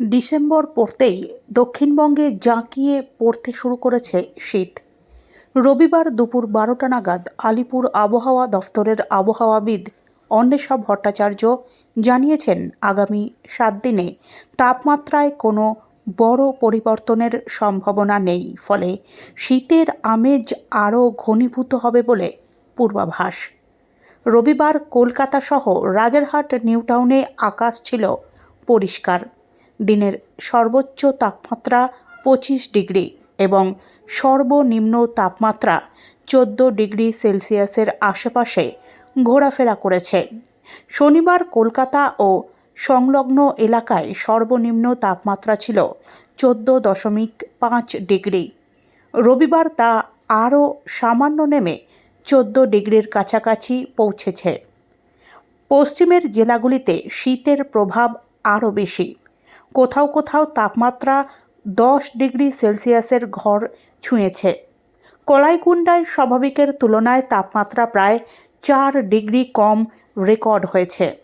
December পড়তেই দক্ষিণবঙ্গে জাঁকিয়ে পড়তে শুরু করেছে শীত। রবিবার দুপুর বারোটা নাগাদ আলিপুর আবহাওয়া দফতরের আবহাওয়াবিদ অন্বেষা ভট্টাচার্য জানিয়েছেন, আগামী সাত দিনে তাপমাত্রায় কোনো বড় পরিবর্তনের সম্ভাবনা নেই, ফলে শীতের আমেজ আরও ঘনীভূত হবে বলে পূর্বাভাস। রবিবার কলকাতা সহ রাজারহাট, নিউটাউনে আকাশ ছিল পরিষ্কার। দিনের সর্বোচ্চ তাপমাত্রা পঁচিশ ডিগ্রি এবং সর্বনিম্ন তাপমাত্রা চোদ্দ ডিগ্রি সেলসিয়াসের আশেপাশে ঘোরাফেরা করেছে। শনিবার কলকাতা ও সংলগ্ন এলাকায় সর্বনিম্ন তাপমাত্রা ছিল চোদ্দ দশমিক পাঁচ ডিগ্রি। রবিবার তা আরও সামান্য নেমে চোদ্দ ডিগ্রির কাছাকাছি পৌঁছেছে। পশ্চিমের জেলাগুলিতে শীতের প্রভাব আরও বেশি। কোথাও কোথাও তাপমাত্রা দশ ডিগ্রি সেলসিয়াসের ঘর ছুঁয়েছে। কলাইকুণ্ডায় স্বাভাবিকের তুলনায় তাপমাত্রা প্রায় চার ডিগ্রি কম রেকর্ড হয়েছে।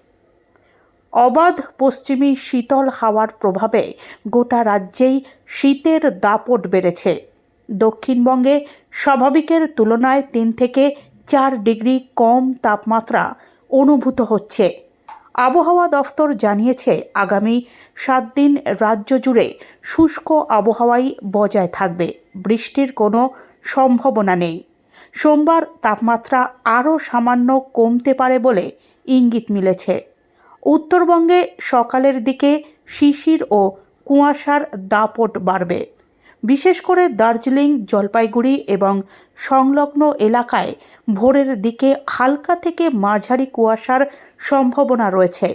অবাধ পশ্চিমী শীতল হাওয়ার প্রভাবে গোটা রাজ্যেই শীতের দাপট বেড়েছে। দক্ষিণবঙ্গে স্বাভাবিকের তুলনায় তিন থেকে চার ডিগ্রি কম তাপমাত্রা অনুভূত হচ্ছে। আবহাওয়া দফতর জানিয়েছে, আগামী সাত দিন রাজ্য জুড়ে শুষ্ক আবহাওয়াই বজায় থাকবে। বৃষ্টির কোনো সম্ভাবনা নেই। সোমবার তাপমাত্রা আরও সামান্য কমতে পারে বলে ইঙ্গিত মিলেছে। উত্তরবঙ্গে সকালের দিকে শিশির ও কুয়াশার দাপট বাড়বে। বিশেষ করে দার্জিলিং, জলপাইগুড়ি এবং সংলগ্ন এলাকায় ভোরের দিকে হালকা থেকে মাঝারি কুয়াশার সম্ভাবনা রয়েছে।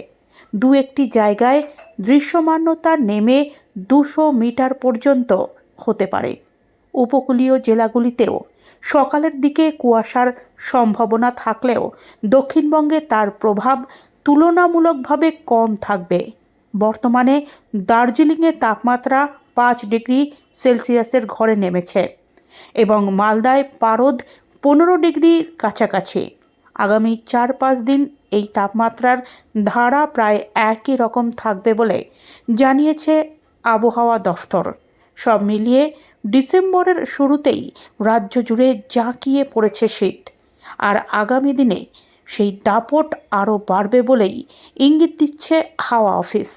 দু একটি জায়গায় দৃশ্যমান্যতা নেমে দুশো মিটার পর্যন্ত হতে পারে। উপকূলীয় জেলাগুলিতেও সকালের দিকে কুয়াশার সম্ভাবনা থাকলেও দক্ষিণবঙ্গে তার প্রভাব তুলনামূলকভাবে কম থাকবে। বর্তমানে দার্জিলিংয়ে তাপমাত্রা পাঁচ ডিগ্রি সেলসিয়াসের ঘরে নেমেছে এবং মালদায় পারদ পনেরো ডিগ্রির কাছাকাছি। আগামী চার পাঁচ দিন এই তাপমাত্রার ধারা প্রায় একই রকম থাকবে বলে জানিয়েছে আবহাওয়া দফতর। সব মিলিয়ে ডিসেম্বরের শুরুতেই রাজ্য জুড়ে জাঁকিয়ে পড়েছে শীত। আর আগামী দিনে সেই দাপট আরও বাড়বে বলেই ইঙ্গিত দিচ্ছে হাওয়া অফিস।